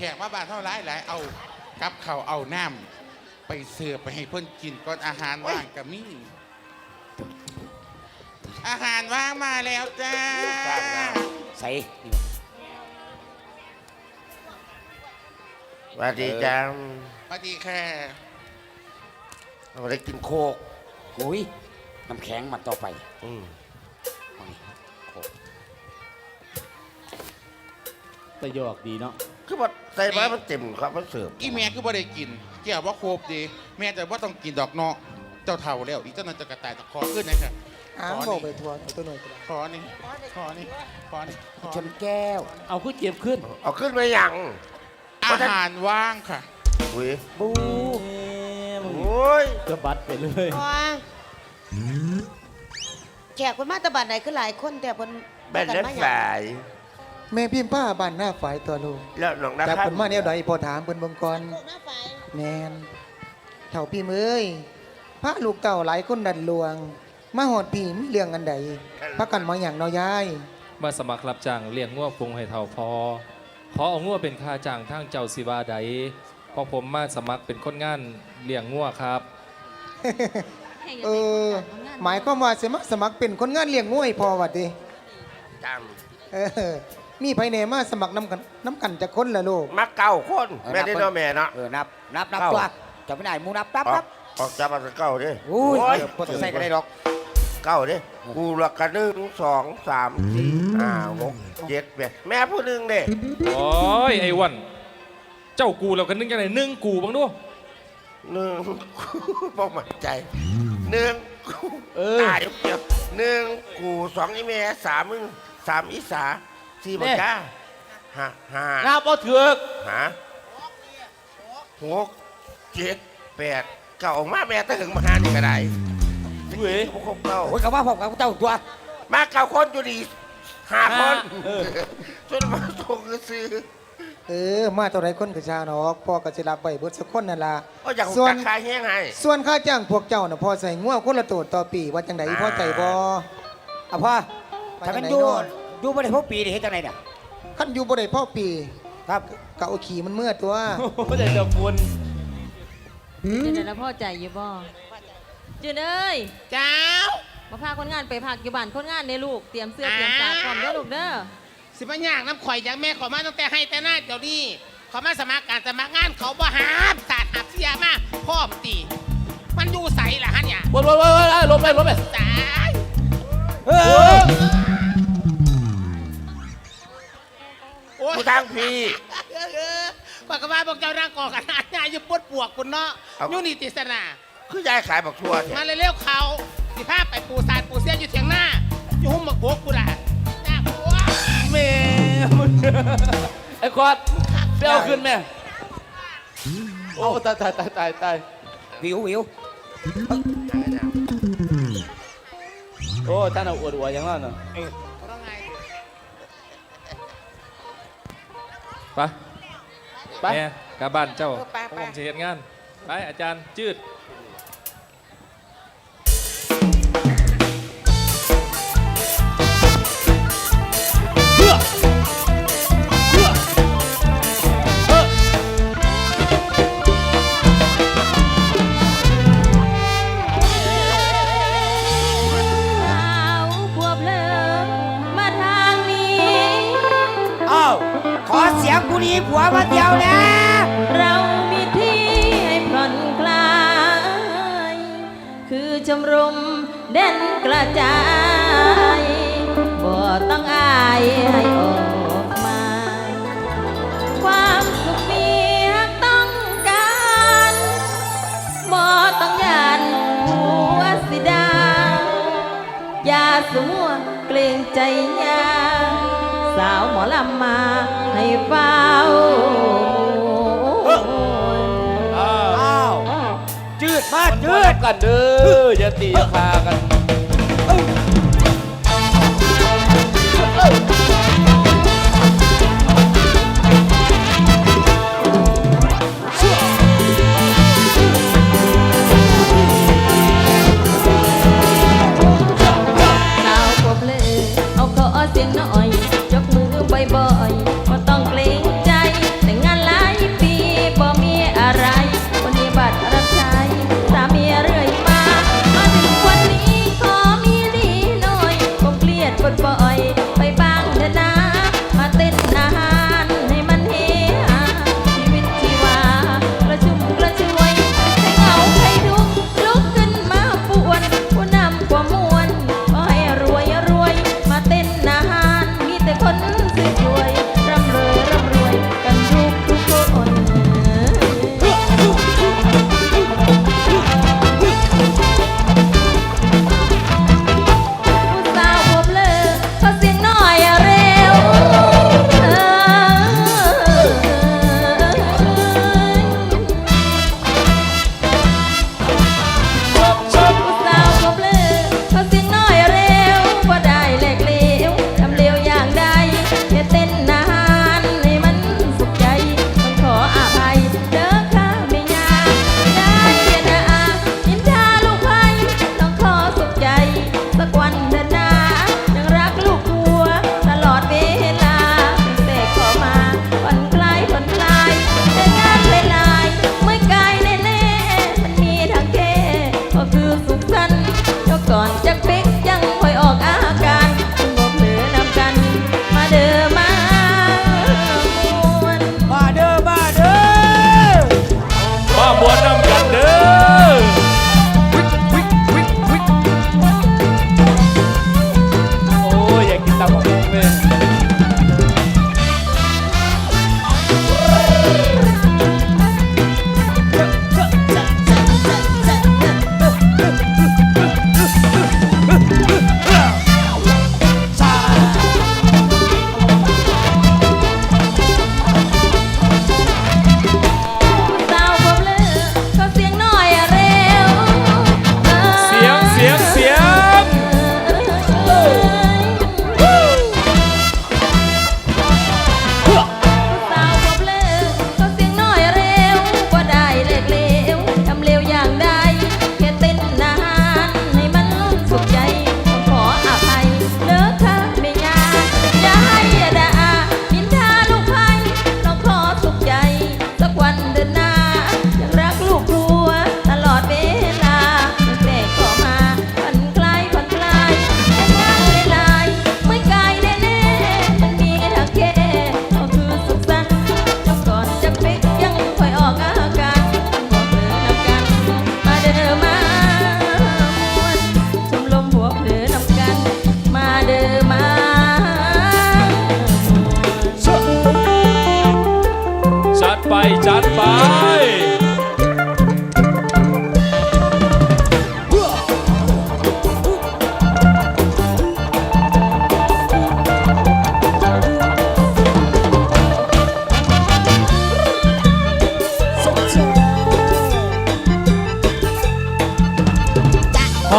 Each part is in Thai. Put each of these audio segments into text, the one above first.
ขกมาบ้านเท่าไรหลายเอากับเขาวเอาน้ำไปเสิร์ฟไปให้เพิ่นกินก่อนอาหารว่างกับมี่อาหารว่างมาแล้วจ้าใส่นี่สวัสดีจ้าสวัสดีค่ะเราได้กินโคกโอ้ยน้ำแข็งมาต่อไปอืมเอานี่โอ้ตะยอกดีเนาะ คือว่าใส่ไม้มันเต็มครับมันเสิร์ฟอีแม่คือบ่ได้กินเกี่ยวว่าโครบดี แม่จะว่าต้องกินดอกเนาะเจ้าเท่าแล้ว อีเจ้านั่นจะกระต่ายตะคอขึ้นนะครับอ้าวบอกไปทัวร์ตัวหน่อยก็ได้ขอนี่ขอนี่ขอนี่ขอชนแก้ว เอาขึ้นเจ็บขึ้น เอาขึ้นมาอย่างอาหารว่างค่ะอุ้ยบูโอ้ยกระบัดไปเลยพอแขกคนมาแตะบัดไหนคือหลายคนแต่คนแบนเล็บสาย แม่พิมพ์ผ้าบ้านหน้าฝ่ายตัวลูกแล้วน้องนะจากครับเพิ่นมาแนวใดพอถามเพิ่นเบิ่งก่อน หน้าไฟแม่นเฒ่าพี่เอ้ยพระลูกเต่าหลายคนดันลวง มาหอดพี่มีเรื่องอันใดพักกันมาอย่างเนอยาย มาสมัครรับจ้างเลี้ยงงัวพุงให้เท่าพอ ขอเอางัวเป็นค่าจ้างทางเจ้าสิวาใดเพราะผมมาสมัครเป็นคนงานเลี้ยงงัวครับ เออ หมายความว่าสิมาสมัครเป็นคนงานเลี้ยงงูให้พอวัดดิจเออ มีไผแหน่มาสมัครน้ำกันน้ำกันจะคนละลูกำมาเก้าคนแม่ได้เนาะแม่เนาะ เออนับนับนับเก้า ตัวจะไม่ได้หมูนับนับออนักบออกจากมาเก้าดิอุ้ยโอ้ยจะใส่ก็ได้ดอก เก้าดิกูละกันหนึ่งสองสามสี่ห้าหกเจ็ดแปดแม่ผู้หนึ่งเด้โอ้ยไอ้วันเจ้ากูเรากันนึกยังไงนึ่งกูบ้างดูหนึ่งบ่มั่นใจหนึ่งกูเออตายเดียวหนึ่งกูสองอีแม่สามมึงสามอีสา สี่บักจ้าห้าห้านับเอาเถือกหาหกเจ็ดแปดเก้าออกมาแม่ตะหึงมาหานี่ก็ได้เว้ยพวกเขาเก้าโอ้ยกับว่าผมกับเจ้าตัว มาเก้าคนอยู่ดีห้าคนเออส่วนมาส่งก็ซื้อเออ มาเท่าไรคนก็ชาเนอกพ่อก็สิรับไปเบิดสักคนนั่นล่ะก็อยากส่วนจักขายแห้งให้ส่วนค่าจ้างพวกเจ้าน่ะพอใส่งัวคนละตัวต่อปีว่าจังไดพอใจบ่เอาพ่อถ้ามันอยู่ อยู่ไม่ได้พบปีนี่เฮ็ดจังไดเนี่ยคันอยู่บ่ได้พ่อปีครับก็เอาขี่มันเมื่อตัวไม่ได้จะมุนจืนแล้วพ่อใจอยู่บ่จืนเอ้ยเจ้ามาพาคนงานไปพักอยู่บ้านคนงานในลูกเตรียมเสื้อเตรียมสาดพร้อมเด้อลูกเด้อสิบย่างน้ำข่อยอย่างแม่ขอมาตั้งแต่ให้แต่หน้าเดี๋ยวนี้ขอมาสมัครการสมัครงานเขาบ่หาบศาสตร์หับเสียมาพ่อมตีมันอยู่ใสล่ะฮะเนี่ยวนวนวนวนลบไปลบไปตายเออโอ้ย กูทางพี่เออเออปากกว่าบอกเจ้านางก่อกันหน้าอยู่ปวดปวกคุณเนาะเอาอยูนี่ติสนา คือยายขายบักทั่วแท้มาเร็วๆเขาสิพาไปปูสาดปูเสียอยู่เถียงหน้า อยู่หุ้มหมกโบกกูล่ะจ้าผัวแม่มึงไอ้ควอดไปเอาขึ้นแม่โอ้ตายตายตายตายตายวิววิวโอ้ท่านเอาอวดอวดอย่างนั้นเนาะต้อง ไปไปแม่กลับบ้านเจ้าเออไปเพราะไป ผมจะเห็นงาน ไปอาจารย์จืด ชมรมเด่นกระจายบ่ต้องอายให้ออกมา ความสุขมีหากต้องการบ่ต้องยานหัวสิดา อย่าสมัวเกรงใจยา สาวหมอลำมาให้เฝ้า มาจืด กันเด้ออย่าตีอย่าคากัน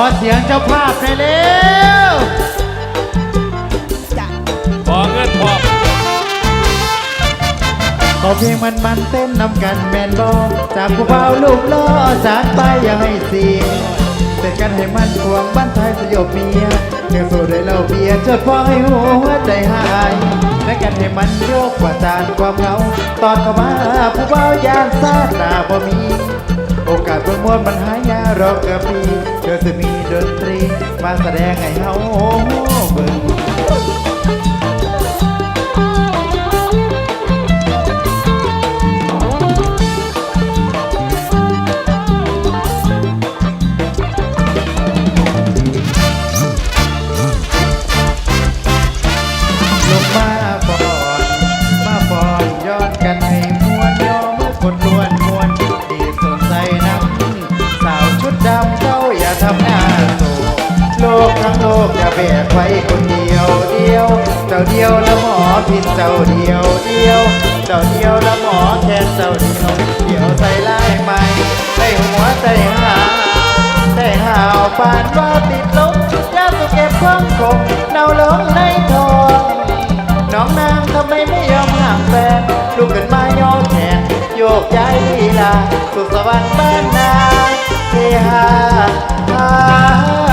อเสียงเจ้าภาพหน่อยเร็วพอเงินพอขอเพลงมันมันๆเต้นนำกันแมนบอจากผู้เบาลูกล้อจากไปอย่าให้เสียเสร็จกันให้มันควงบ้านไทยสยบเมียเนื้อสู้ด้วยเหล้าเบียร์จดฟ้องให้หัวใจหายและกันให้มันโยกกว่าจานความเหงาตอนเข้ามาผู้เบายานซาดหน้าบ่มี โอกาสประมวลมันหายารอกกะปี เธอจะมีดนตรีมาแสดงให้เฮา แล้วหมอผิดเจ้าเดียวเดียว เจ้าเดียวแล้วหมอแค่เจ้าเดียวเดียวใส่ลายใหม่ให้หัวใจหาได้ห่าวปานว่าติดลมยาสุเก็บความคงเนาลงในทองน้องนางทำไมไม่ยอมห่างแฟนลุกขึ้นมาโยกแขนโยกย้ายลีลาสุขสวรรค์บ้านนาเฮฮา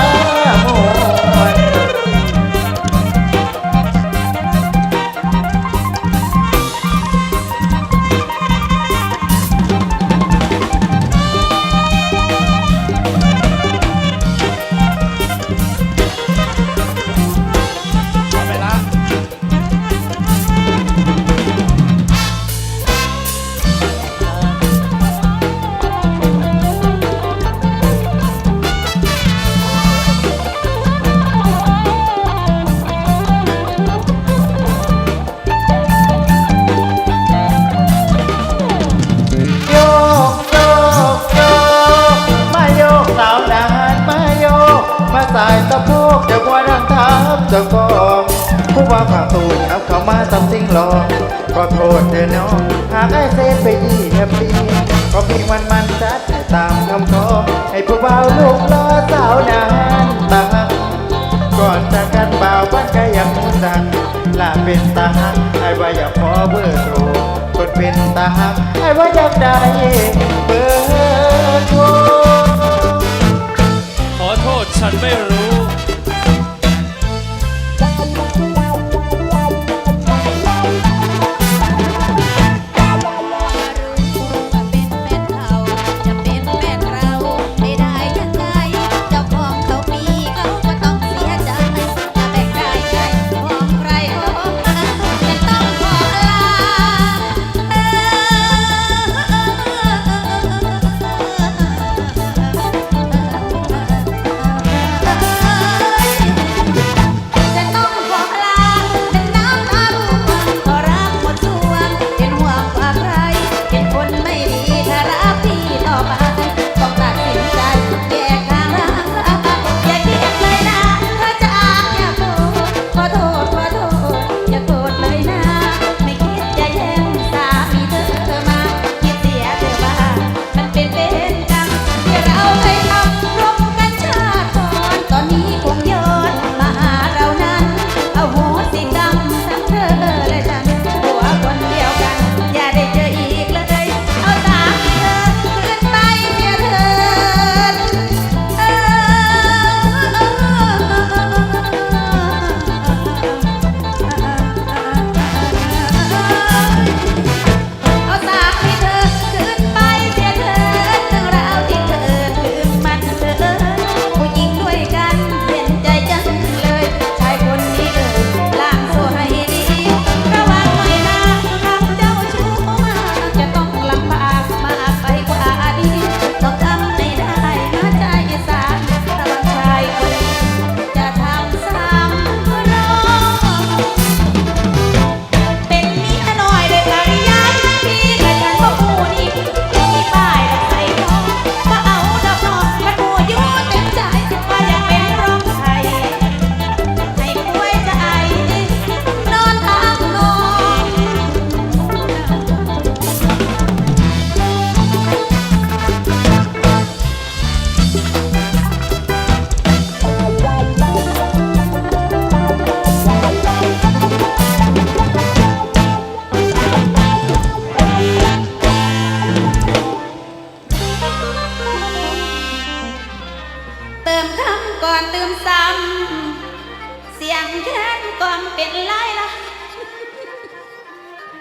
ผู้ว่าผ่าตูนเอาเข้ามาทำสิ่งหลอกก็โทษเธอน้องหากไอ้เซฟไปยี่แฮปปี้ก็เพียงวันมันจัดตามคำขอให้ผู้บ่าวลูกล้อสาวนานตาหักก่อนจากกันเปล่าบ้านก็ยังมูจักลาเป็นตาหักไอ้ว่าอย่ากขอเบอร์โทรคนเป็นตาหักไอ้ว่าอยากได้เบอร์โทรขอโทษฉันไม่รู้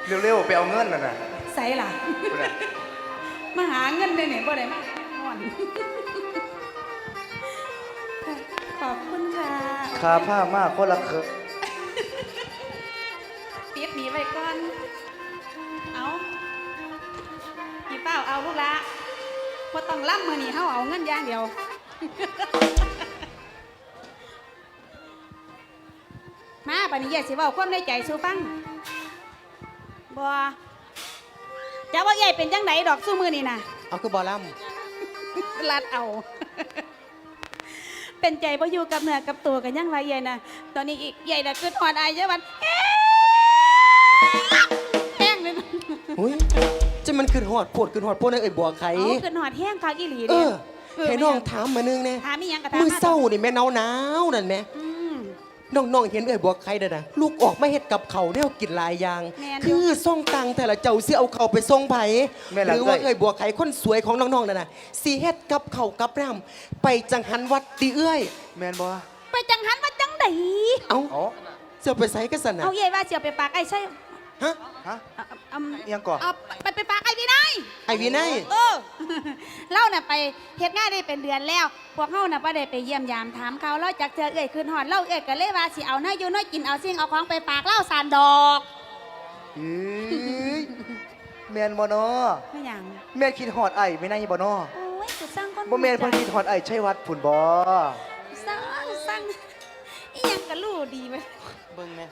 เร็วๆ ไปเอาเงินน่ะนะใส่ล่ะมาหาเงินได้ไหนบ่ได้มาห่อนขอบคุณค่ะคาผ้ามากคนละเคือปิดหนีไว้ก่อน เอาพี่เป้าเอาลูกละพอต้องล่ำมือนี่เฮาเอาเงินอย่างเดียว มาปานนี้อยากสิเว้าความในใจสู่ฟัง บ่จะว่าใหญ่เป็นจังไดดอกสู้มือนี่น่ะเอาคือบอลล่ลัดเอา เป็นใจพ่อยู่กับเนื้อกับตัวกันยังไรใหญ่นะตอนนี้อีกใหญ่น่ะคือถอนอายเยอะวันแห้งเลยนะำอุ้ยจะมันขึ้นหอดปวดขึ้นหอดปวดในเอ้ยบัวไข่เอาคือหอดแห้งคาอีหลีเอเนี่ยอให้น้องถามมานึงเนี่ยถามมีหยังกระทำมือเศร้านี่แม่หนาวหนาวๆนั่นแหม่อืม น้องๆเห็นเอ้ยบัวไข่เด้อนะลูกออกมาเฮ็ดกับเขาวเนี่ยกินหลายอย่าง แม่นอยู่ คือส่งตังแต่ละเจ้าสิเอาเขาวไปส่งไผแม่นหล่ะรือว่าเอ้ย เอ้ยบัวไข่คนสวยของน้องๆนั่นน่ะสิเฮ็ดกับเขาวกับน้ำไปจังหันวัดติเอ้ย แมนบ่ไปจังหันมาจังไดเอาอ๋อเจะไปใส่กันสันนะเอาใหญ่ว่าเสียวไปปากไอ้ใช่ฮะฮะ เอาเอาอิหยังก่อน เอาไปไปปากไอ้พี่นายไอวีไนเออเล่า น่ะไปเฮ็ดงานได้เป็นเดือนแล้ว พวกเฮาน่ะบ่ได้ไปเยี่ยมยามถามเขาวเล่าจากเจอเอ้ยคืนหอดเล่าเอ้ยก็เลยว่าสิเอาน้อยอยู่น้อยกินเอาสิ่งเอาของไปฝากเล่าสานดอกเอ้ยแมนบ่เนาะไม่หยังแม่นคิดฮอดไอ้ไม่น่าบ่เนาะโอ้ยจะสร้างคนบ่แม่นเพิ่นคิดฮอดไอ้ใช่วัดผุนบ่สร้างสร้างอีหยังก็รู้ดีไปเบิ่งแม่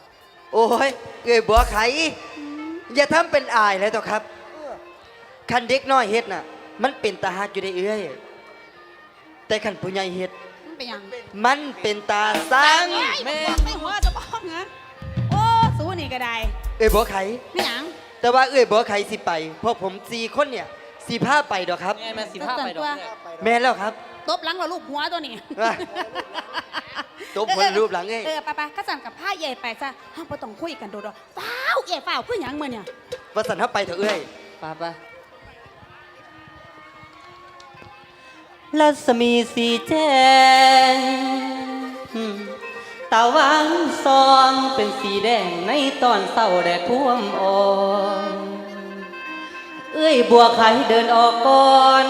โอ้ยเอ้ยบัวไข่อย่าทำเป็นอายเลยต่อครับ คันเด็กน้อยเฮ็ดน่ะ มันเป็นตาหักอยู่ได้เอ้ยแต่คันผู้ใหญ่เฮ็ดมันเป็นหยังมันเป็นตาสังแม่ ไม่หัวจะบ้องเหรอโอ้สู้นี่ก็ได้เอ้ยบัวไข่ไม่หยังแต่ว่าเอ้ยบัวไข่สิไปเพราะผมสี่คนเนี่ยสี่ผ้าไปดอกครับแม่สิพาไปดอกเนี่ยแม่นแล้วครับ ตบหลังเราลูกหัวตัวนี้อะตบหัวรูปหลังเอ้ยเออไปไปข้าสั่งกับผ้าใหญ่ไปซะห้ามบ่ต้องคุยกันโดดๆฟ้าวเอ๋ฟ้าวคือหยังมื้อเนี่ยว่าสันทับไปเถอะเอ้ยไปไป รัศมีสีแจ้งตะวันซองเป็นสีแดงในตอนเศร้าแดดท่วมอ่อนเอ้ยบัวไข่เดินออกก่อน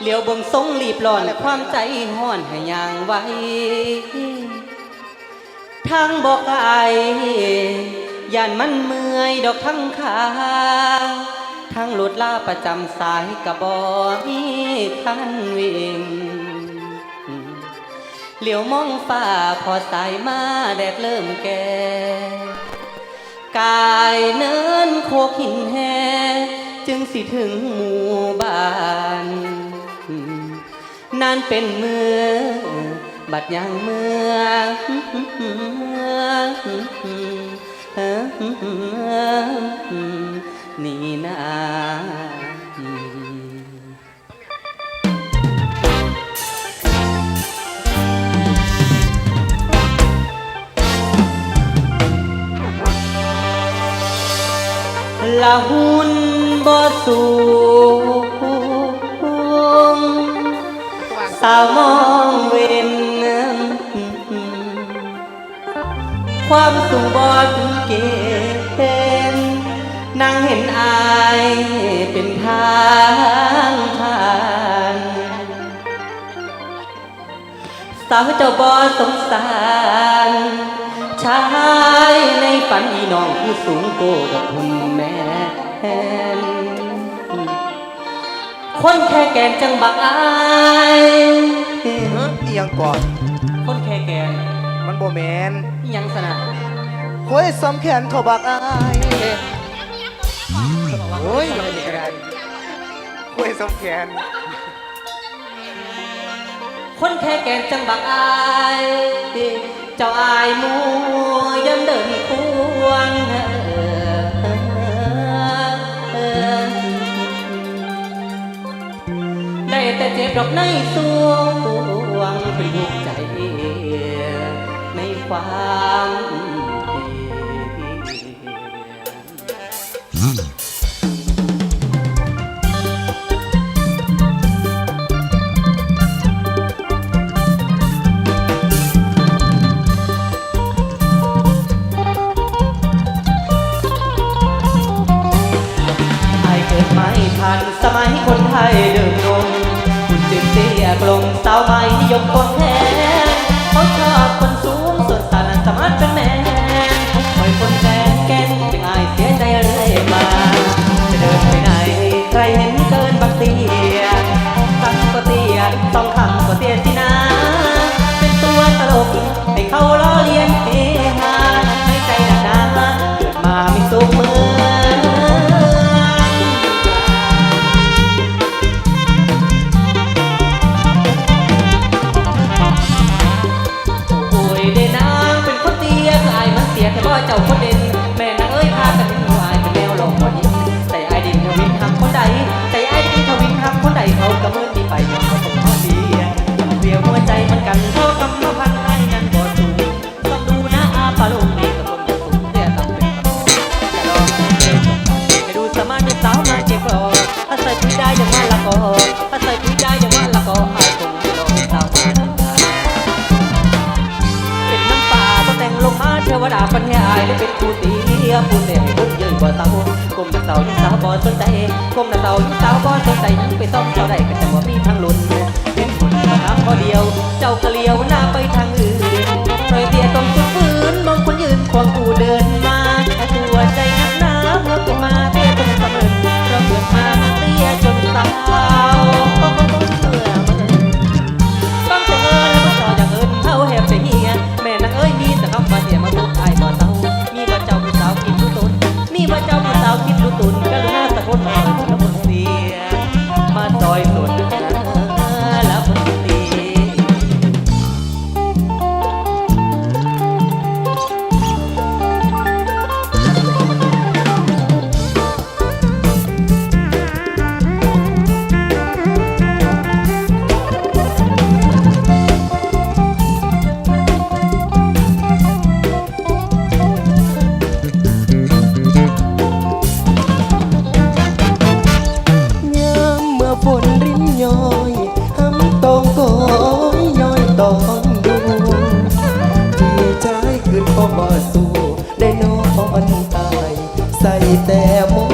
เหลียวบ่งทรงรีบร้อนความใจห้อนให้ยางไว้ทางบอกไอ ย่านมันเมื่อยดอกทั้งขา ทางรถลาประจำสายกระบอมีคันวิ่งเหลียวมองฟ้าพอสายมาแดดเริ่มแก่กายเนินโคกหินแฮจึงสิถึงหมู่บ้านนานเป็นเมืองบัดยังเมือง นี่นาละหุนบ่สูงสาวมองเวนความสูงบ่ถึงเกณฑ์ นางเห็นอายเป็นทางผ่านสาวเจ้าบ่สงสารชายในฝันอีน้องคือสูงโกกับคุณแม่นคนแค่แกนจังบักอายเฮ้ยอีหยังก่อน คนแค่แกนมันบ่แมนอีหยังสนะโอ้ยซ้ำแขนเขาบักอาย โอ้ยยังไม่ได้โอ้ยซ้ำแขนคนแค่แกนจังบักอาย เจ้าอายมูยันเดินควงได้แต่เจ็บดอกในสวงเป็นลูกใจ ในความาวไม่นิยมคนแทนเขาชอบคนสูงส่วนตานั้นสามารถเป็นแมนคอยคนแกนแกนเป็นอายเสียใจเรื่อยมา จะเดินไปไหน ใครเห็นเกินบางที วดาปัญญาอายได้เป็นผู้ตีเรียผู้เด็กผู้ยืนกว่าเสาก้มน้าเสายิ่งสาวบอลสนใจก้มน้าเสายิ่งสาวบอลสนใจยิ่งไปซ่อมเจ้าได้กันแต่ว่ามีทางลุ้นเป็นคนน้ำข้อเดียว เจ้ากะเลียวหน้าไปทางอื่นรอยเดียต้องฟื้นมองคนยืนควงกูเดินมา saída é amor.